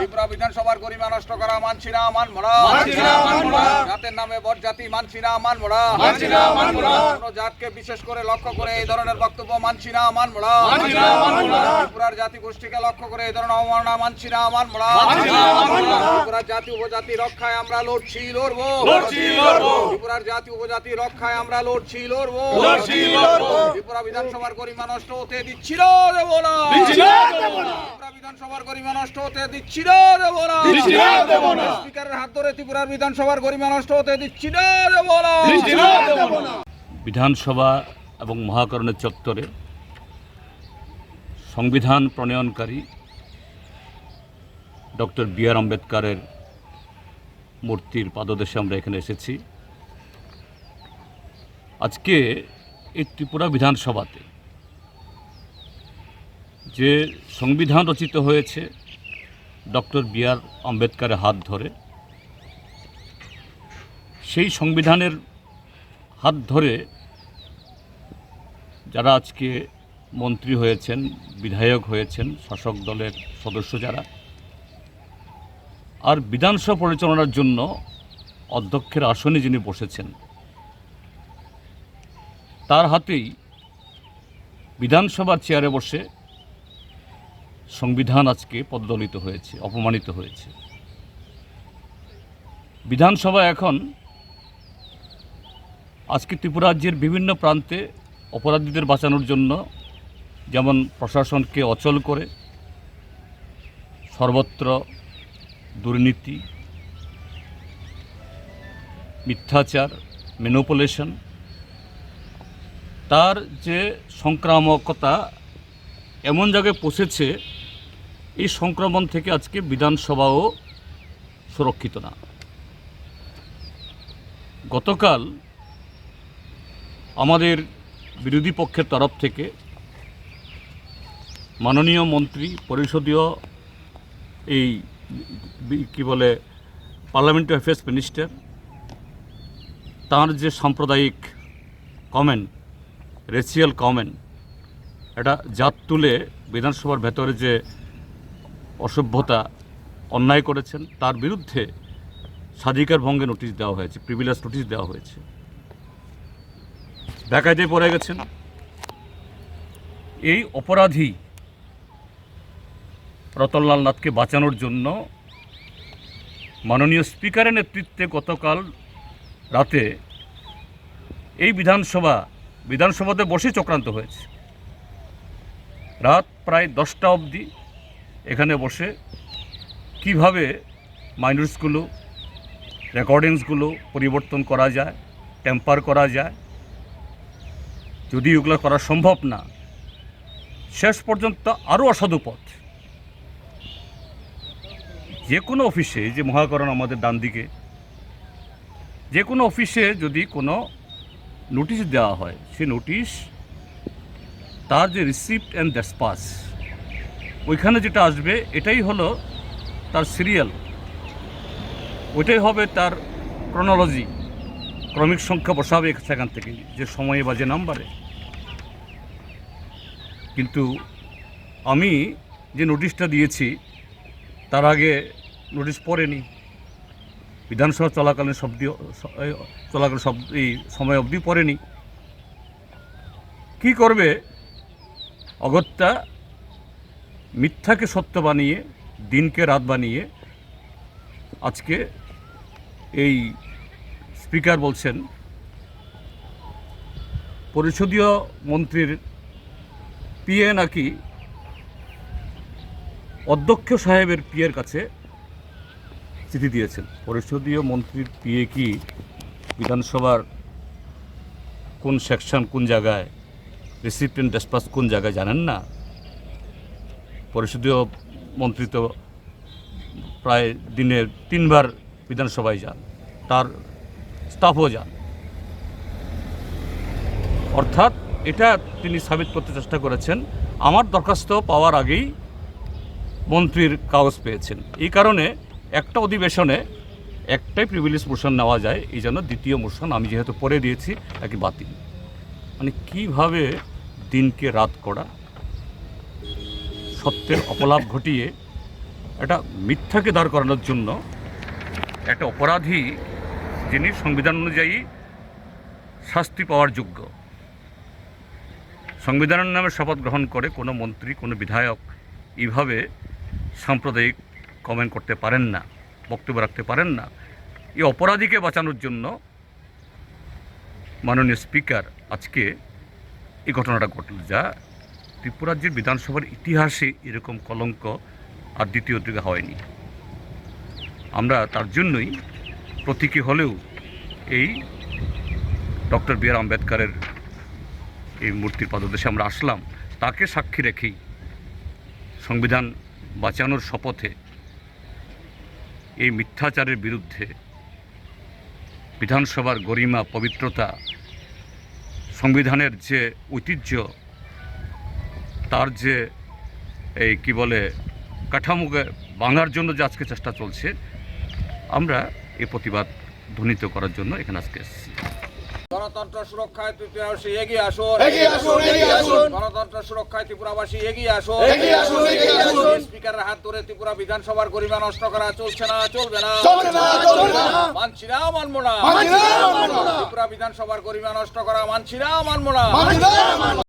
ত্রিপুরা বিধানসভার গরিমা নষ্ট করা মানছি না না। জাতের নামে বরজাতি মানছি না না। কোনো জাতকে বিশেষ করে লক্ষ্য করে এই ধরনের বক্তব্য মানছি না না। ত্রিপুরার জাতি গোষ্ঠীকে লক্ষ্য করে এই ধরনের অবমাননা মানছি না না। ত্রিপুরার জাতি উপজাতি রক্ষায় আমরা লড়ছি লড়বো। ত্রিপুরার জাতি উপজাতি রক্ষায় আমরা লড়ছি লড়বো। ত্রিপুরা বিধানসভার গরিমা নষ্ট হতে দিচ্ছি না দেবো না দিচ্ছি না, দেবো না। ত্রিপুরা বিধানসভার গরিমা নষ্ট হতে দিচ্ছি না দেবো না দিচ্ছি না, দেবো না। স্পিকারের হাত ধরে ত্রিপুরার বিধানসভার গরিমা নষ্ট হতে দিচ্ছি না দেবো না দিচ্ছি না, দেবো না। বিধানসভা এবং মহাকরণের চত্বরে সংবিধান প্রণয়নকারী ডক্টর বি আর আম্বেদকারের মূর্তির পাদদেশে আমরা এখানে এসেছি আজকে এই ত্রিপুরা বিধানসভাতে যে সংবিধান রচিত হয়েছে, ডক্টর বি আর আম্বেদকারের হাত ধরে, সেই সংবিধানের হাত ধরে যারা আজকে মন্ত্রী হয়েছেন, বিধায়ক হয়েছেন, শাসক দলের সদস্য যারা, আর বিধানসভা পরিচালনার জন্য অধ্যক্ষের আসনে যিনি বসেছেন, তার হাতেই বিধানসভার চেয়ারে বসে সংবিধান আজকে পদ্দলিত হয়েছে, অপমানিত হয়েছে। বিধানসভা এখন আজকে ত্রিপুরা রাজ্যের বিভিন্ন প্রান্তে অপরাধীদের বাঁচানোর জন্য যেমন প্রশাসনকে অচল করে, সর্বত্র দুর্নীতি, মিথ্যাচার, ম্যানুপুলেশন, তার যে সংক্রামকতা এমন জায়গায় পৌঁছেছে এই সংক্রমণ থেকে আজকে বিধানসভাও সুরক্ষিত না। গতকাল আমাদের বিরোধী পক্ষের তরফ থেকে মাননীয় মন্ত্রী, পরিষদীয় এই কি বলে পার্লামেন্টারি অ্যাফেয়ার্স মিনিস্টার তার যে সাম্প্রদায়িক কমেন্ট রেসিয়াল কমেন্ট এটা জাত তুলে বিধানসভার ভেতরে যে অসভ্যতা অন্যায় করেছেন, তার বিরুদ্ধে স্বাধিকার ভঙ্গে নোটিশ দেওয়া হয়েছে প্রিভিলেজ নোটিশ দেওয়া হয়েছে। বেকায়দায় পড়ে গেছেন, এই অপরাধী রতনলাল নাথকে বাঁচানোর জন্য মাননীয় স্পিকারের নেতৃত্বে গতকাল রাতে এই বিধানসভা, বিধানসভাতে বসে চক্রান্ত হয়েছে। রাত প্রায় দশটা অবধি এখানে বসে কীভাবে মাইনরিটসগুলো রেকর্ডিংসগুলো পরিবর্তন করা যায় টেম্পার করা যায়। যদি ওগুলো করা সম্ভব না, শেষ পর্যন্ত আরও অসাধু পথ। যে কোনো অফিসে, যে মহাকরণ আমাদের ডান দিকে, যে কোনো অফিসে যদি কোনো নোটিশ দেওয়া হয় সে নোটিশ তার যে রিসিপ্ট অ্যান্ড ডেসপাস ওইখানে যেটা আসবে, এটাই হলো তার সিরিয়াল ওইটাই হবে তার ক্রোনোলজি ক্রমিক সংখ্যা বসাবে সেখান থেকে, যে সময়ে বা যে নাম্বারে কিন্তু আমি যে নোটিশটা দিয়েছি, তার আগে নোটিশ পড়েনি। বিধানসভা চলাকালীন শব্দ চলাকালীন শব্দ এই সময় অবধি পড়েনি। কি করবে? অগত্যা মিথ্যাকে সত্য বানিয়ে, দিনকে রাত বানিয়ে আজকে এই স্পিকার বলছেন পরিষদীয় মন্ত্রীর পিএ নাকি অধ্যক্ষ সাহেবের পিএর কাছে চিঠি দিয়েছেন। পরিষদীয় মন্ত্রীর পিএ কি বিধানসভার কোন সেকশন কোন জায়গায়, রিসিপ্টেন্ট ডেসপাস কোন জায়গায় জানেন না? পরিষদীয় মন্ত্রী তো প্রায় দিনের তিনবার বিধানসভায় যান। তার স্টাফও যান। অর্থাৎ এটা তিনি সাবিত করতে চেষ্টা করেছেন। আমার দরখাস্ত পাওয়ার আগেই মন্ত্রীর কাগজ পেয়েছেন। এই কারণে একটা অধিবেশনে একটাই প্রিভিলেজ মোশন নেওয়া যায়, এই জন্য দ্বিতীয় মোশন আমি যেহেতু পরে দিয়েছি, তাকে বাতিল। মানে কীভাবে দিনকে রাত করা? সত্যের অপলাপ ঘটিয়ে একটা মিথ্যাকে দাঁড় করানোর জন্য একটা অপরাধী যিনি সংবিধান অনুযায়ী শাস্তি পাওয়ার যোগ্য। সংবিধানের নামে শপথ গ্রহণ করে কোনো মন্ত্রী, কোনো বিধায়ক এইভাবে সাম্প্রদায়িক কমেন্ট করতে পারেন না, বক্তব্য রাখতে পারেন না। এই অপরাধীকে বাঁচানোর জন্য মাননীয় স্পিকার আজকে এই ঘটনাটা ঘটল, যা ত্রিপুরা রাজ্যের বিধানসভার ইতিহাসে এরকম কলঙ্ক আর দ্বিতীয় দিকে হয়নি। আমরা তার জন্যই প্রতীকী হলেও এই ডক্টর বি আর আম্বেদকারের এই মূর্তির পাদদেশে আমরা আসলাম। তাকে সাক্ষী রেখেই সংবিধান বাঁচানোর শপথে এই মিথ্যাচারের বিরুদ্ধে বিধানসভার গরিমা, পবিত্রতা, সংবিধানের যে ঐতিহ্য তার যে এই কি বলে কাঠামোকে ভাঙার জন্য যে আজকে চেষ্টা চলছে আমরা এই প্রতিবাদ ধ্বনিত করার জন্য এখানে আজকে এসেছি গণতন্ত্র সুরক্ষায় ত্রিপুরাবাসী এগিয়ে আসুন এগিয়ে আসুন, এগিয়ে আসুন। গণতন্ত্র সুরক্ষায় ত্রিপুরাবাসী এগিয়ে আসুন এগিয়ে আসুন, এগিয়ে আসুন। স্পিকারের হাত ধরে ত্রিপুরা বিধানসভার গরিমা নষ্ট করা চলছে না চলবে না চলবে না, চলবে না। মানছি না মানবো না মানছি না, মানবো না। ত্রিপুরা বিধানসভার গরিমা নষ্ট করা মানছি না মানবো না মানছি না, মানবো না।